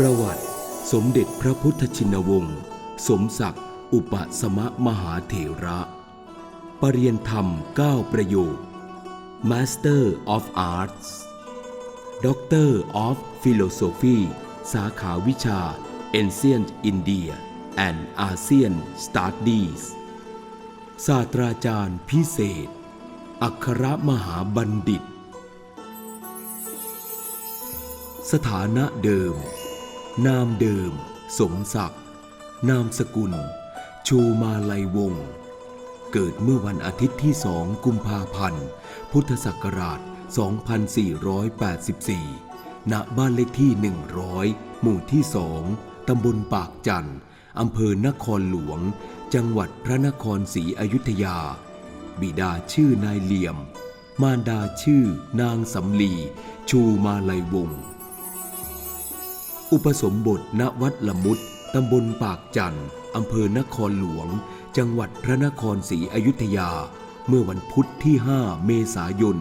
ประวัติ สมเด็จพระพุทธชินวงศ์สมศักดิ์อุปสมะมหาเถระ ปรริยนธรรม 9 ประโยค Master of Arts Doctor of Philosophy สาขาวิชา Ancient India and ASEAN Studies ศาสตราจารย์พิเศษ อัครมหาบัณฑิต สถานะเดิม นามเดิม สมศักดิ์ นามสกุล ชูมาลัยวงศ์เกิดเมื่อวันอาทิตย์ที่สองกุมภาพันธ์ พุทธศักราช 2484 ณ บ้านเลขที่ 100 หมู่ที่สองตำบลปากจันทร์อำเภอนครหลวง จังหวัดพระนครศรีอยุธยา บิดาชื่อนายเหลี่ยม มารดาชื่อนางสำลี ชูมาลัยวงศ์ อุปสมบทณวัดละมุดตำบลปากจันทร์อำเภอนครหลวง จังหวัดพระนครศรีอยุธยา เมื่อวันพุทธที่ 5 เมษายน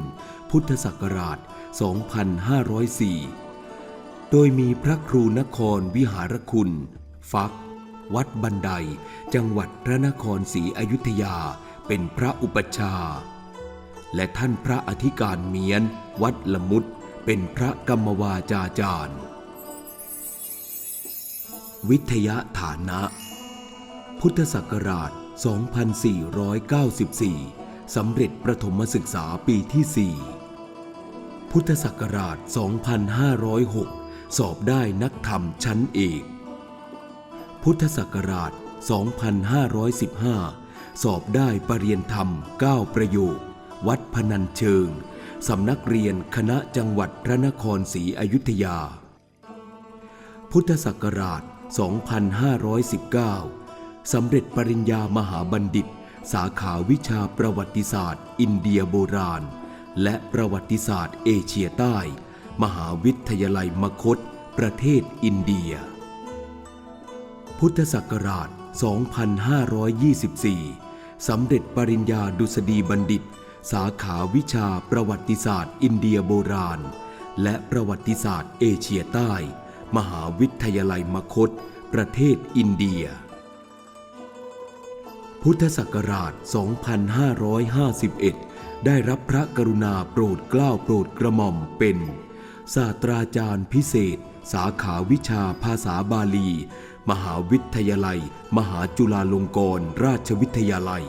พุทธศักราช 2504 โดยมีพระครูนครวิหารคุณ ฟัก วัดบันได จังหวัดพระนครศรีอยุธยา เป็นพระอุปชา และท่านพระอธิการเมียน วัดละมุดเป็นพระกรรมวาจาจารย์ วิทยาฐานะ พุทธศักราช 2494 สำเร็จประถมศึกษาปีที่ 4 พุทธศักราช 2506 สอบได้นักธรรมชั้นเอก พุทธศักราช 2515 สอบได้ปรริยนธรรม 9 ประโยค วัดพนัญเชิง สำนักเรียนคณะจังหวัดพระนครศรีอยุธยาพุทธศักราช 2519 สำเร็จปริญญามหาบัณฑิต สาขาวิชาประวัติศาสตร์ อินเดียโบราณ และประวัติศาสตร์เอเชียใต้ มหาวิทยาลัยมคต ประเทศอินเดีย พุทธศักราช 2524 สำเร็จปริญญาดุษฎีบัณฑิต สาขาวิชาประวัติศาสตร์ อินเดียโบราณ และประวัติศาสตร์เอเชียใต้ มหาวิทยาลัยมคต ประเทศอินเดีย พุทธศักราช 2551 ได้รับพระกรุณาโปรดเกล้าโปรดกระหม่อมเป็น ศาสตราจารย์พิเศษ สาขาวิชาภาษาบาลี มหาวิทยาลัย มหาจุฬาลงกรณราชวิทยาลัย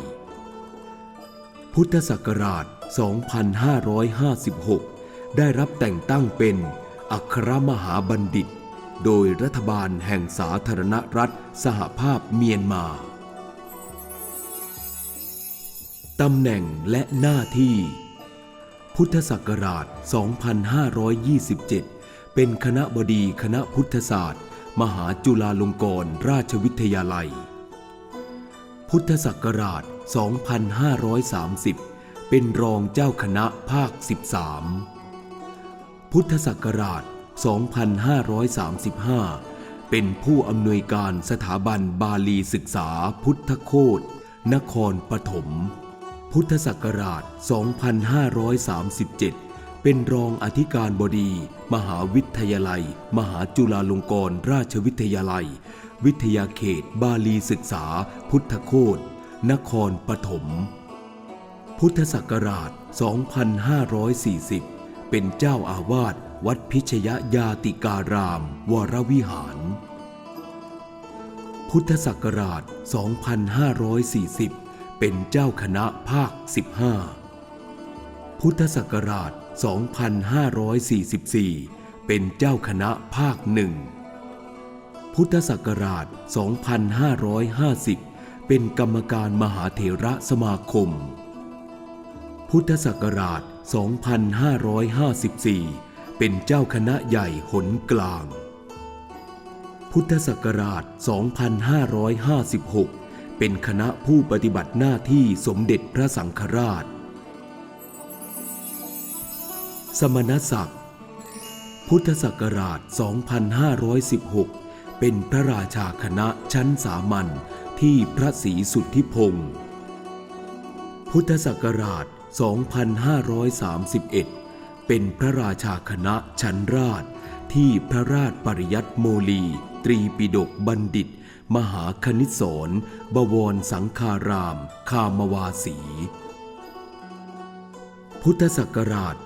พุทธศักราช 2556 ได้รับแต่งตั้งเป็นอัครมหาบัณฑิต โดยรัฐบาลแห่งสาธารณรัฐสหภาพเมียนมา ตำแหน่งและหน้าที่ พุทธศักราช 2527 เป็นคณะบดีคณะพุทธศาสตร์ มหาจุฬาลงกรณราชวิทยาลัย พุทธศักราช 2530 เป็นรองเจ้าคณะภาค 13 พุทธศักราช 2535 เป็นผู้อำนวยการสถาบันบาลีศึกษาพุทธโคตนครปฐม พุทธศักราช 2537 เป็นรองอธิการบดี มหาวิทยาลัย มหาจุฬาลงกรณราชวิทยาลัย วิทยาเขตบาลีศึกษา พุทธโคตนครปฐม พุทธศักราช 2540 เป็นเจ้าอาวาสวัดพิชยยาติการาม วรวิหาร พุทธศักราช 2540 เป็นเจ้าคณะภาค 15 พุทธศักราช 2544 เป็นเจ้าคณะภาคหนึ่งพุทธศักราช 2550 เป็นกรรมการมหาเถระสมาคม พุทธศักราช 2554 เป็นเจ้าคณะใหญ่หนกลาง พุทธศักราช 2556 เป็นคณะผู้ปฏิบัติหน้าที่สมเด็จพระสังฆราช สมณศักดิ์ พุทธศักราช 2516 เป็นพระราชาคณะชั้นสามัญที่พระศรีสุทธิพงศ์พุทธศักราช 2531 เป็นพระราชาคณะชั้นราช ที่พระราชปริยัติโมลี ตรีปิฎกบัณฑิต มหาคณิศรบวรสังคาราม คามวาสี พุทธศักราช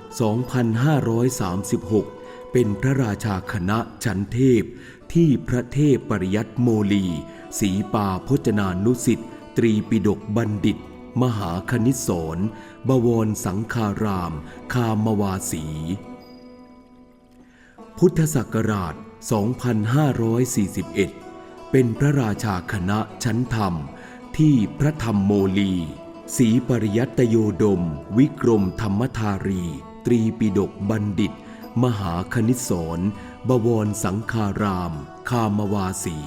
2536 เป็นพระราชาคณะชั้นเทพ ที่พระเทพปริยัติโมลีศรีปาพจนานุสิทธิตรีปิฎกบัณฑิต มหาคณิตศรบวรสังคาราม คามวาสี พุทธศักราช 2541 เป็นพระราชาคณะชั้นธรรมที่พระธรรมโมลีศรีปริยัตโยดม วิกรมธรรมธารี ตรีปิฎกบัณฑิต มหาคณิตศรบวรสังคาราม คามวาสี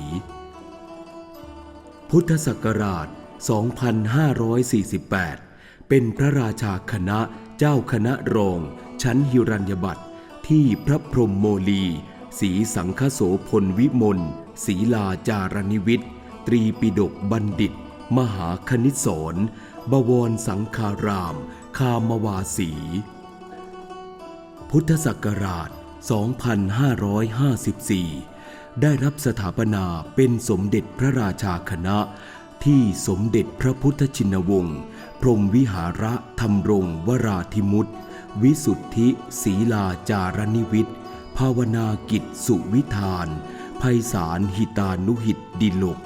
พุทธศักราช 2548 เป็นพระราชาคณะเจ้าคณะรอง ชั้นหิรัญยบัตรที่พระพรหมโมลีศรีสังคโสพลวิมลศรีลาจารนิวิทย์ ตรีปิฎกบัณฑิต มหาคณิตศรบวรสังคาราม คามวาสี พุทธศักราช 2554 ได้รับสถาปนาเป็นสมเด็จพระราชาคณะ ที่สมเด็จพระพุทธชินวงศ์พรมวิหาระธรรมรงวราธิมุตวิสุทธิศีลาจารนิวิทย์ภาวนากิจสุวิธานไพศาลหิตานุหิตดิลก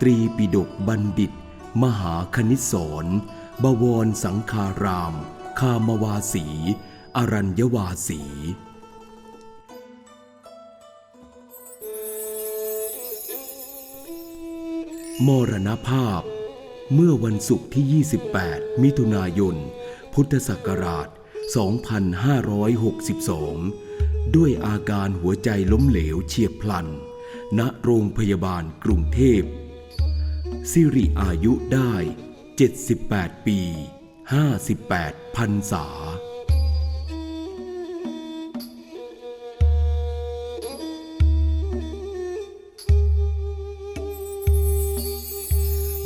ตรีปิฎกบัณฑิต มหาคณิตศรบวรสังคาราม คามวาสี อรัญวาสี มรณภาพ เมื่อวันศุกร์ที่ 28 มิถุนายน พุทธศักราช 2562 ด้วยอาการหัวใจล้มเหลวเฉียบพลัน ณ โรงพยาบาลกรุงเทพ สิริอายุได้ 78 ปี 58พรรษา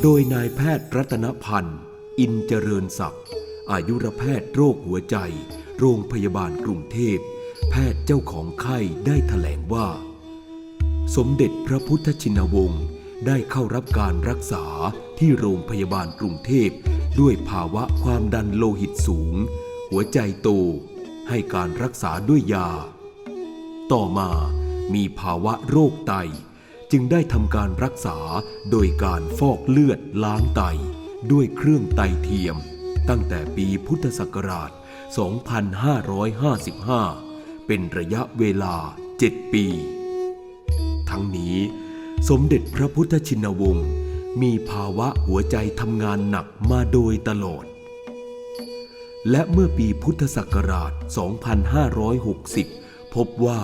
โดยนายแพทย์รัตนพันธ์ อินเจริญศักดิ์อายุรแพทย์โรคหัวใจ โรงพยาบาลกรุงเทพ แพทย์เจ้าของไข้ได้ถแถลงว่า สมเด็จพระพุทธชินวงศ์ได้เข้ารับการรักษาที่โรงพยาบาลกรุงเทพ ด้วยภาวะความดันโลหิตสูง หัวใจโต ให้การรักษาด้วยยา ต่อมามีภาวะโรคไต จึงได้ทำการรักษาโดยการฟอกเลือดล้างไต ด้วยเครื่องไตเทียม ตั้งแต่ปีพุทธศักราช 2555 เป็นระยะเวลา 7 ปี ทั้งนี้ สมเด็จพระพุทธชินวงศ์มีภาวะหัวใจทำงานหนักมาโดยตลอด และเมื่อปีพุทธศักราช 2560 พบว่า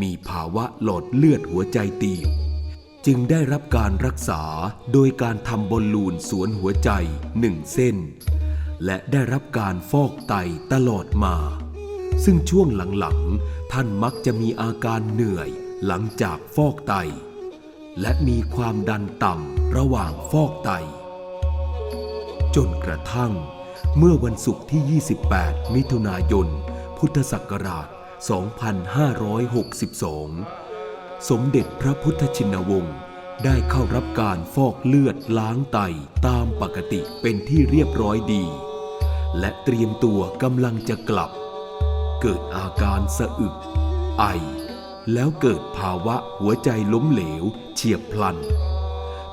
มีภาวะหลอดเลือดหัวใจตีบ จึงได้รับการรักษาโดยการทำบอลลูนสวนหัวใจหนึ่งเส้น และได้รับการฟอกไตตลอดมา ซึ่งช่วงหลังๆ ท่านมักจะมีอาการเหนื่อยหลังจากฟอกไต และมีความดันต่ำระหว่างฟอกไต จนกระทั่ง เมื่อวันศุกร์ที่ 28 มิถุนายน พุทธศักราช 2562 สมเด็จพระพุทธชินวงศ์ได้เข้ารับการฟอกเลือดล้างไตตามปกติเป็นที่เรียบร้อยดี และเตรียมตัวกำลังจะกลับ เกิดอาการสะอึก ไอ แล้วเกิดภาวะหัวใจล้มเหลว เฉียบพลัน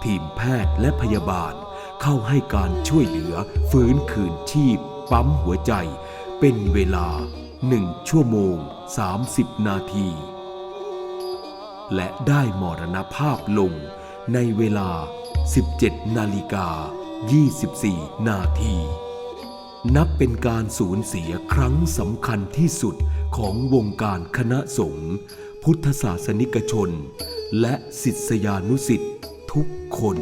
ทีมแพทย์และพยาบาลเข้าให้การช่วยเหลือฟื้นคืนชีพ ปั๊มหัวใจเป็นเวลา 1 ชั่วโมง 30 นาที และได้มรณภาพลงในเวลา 17 นาฬิกา 24 นาที นับเป็นการสูญเสียครั้งสำคัญที่สุดของวงการคณะสงฆ์พุทธศาสนิกชน และศิษยานุสิษย์ทุกคน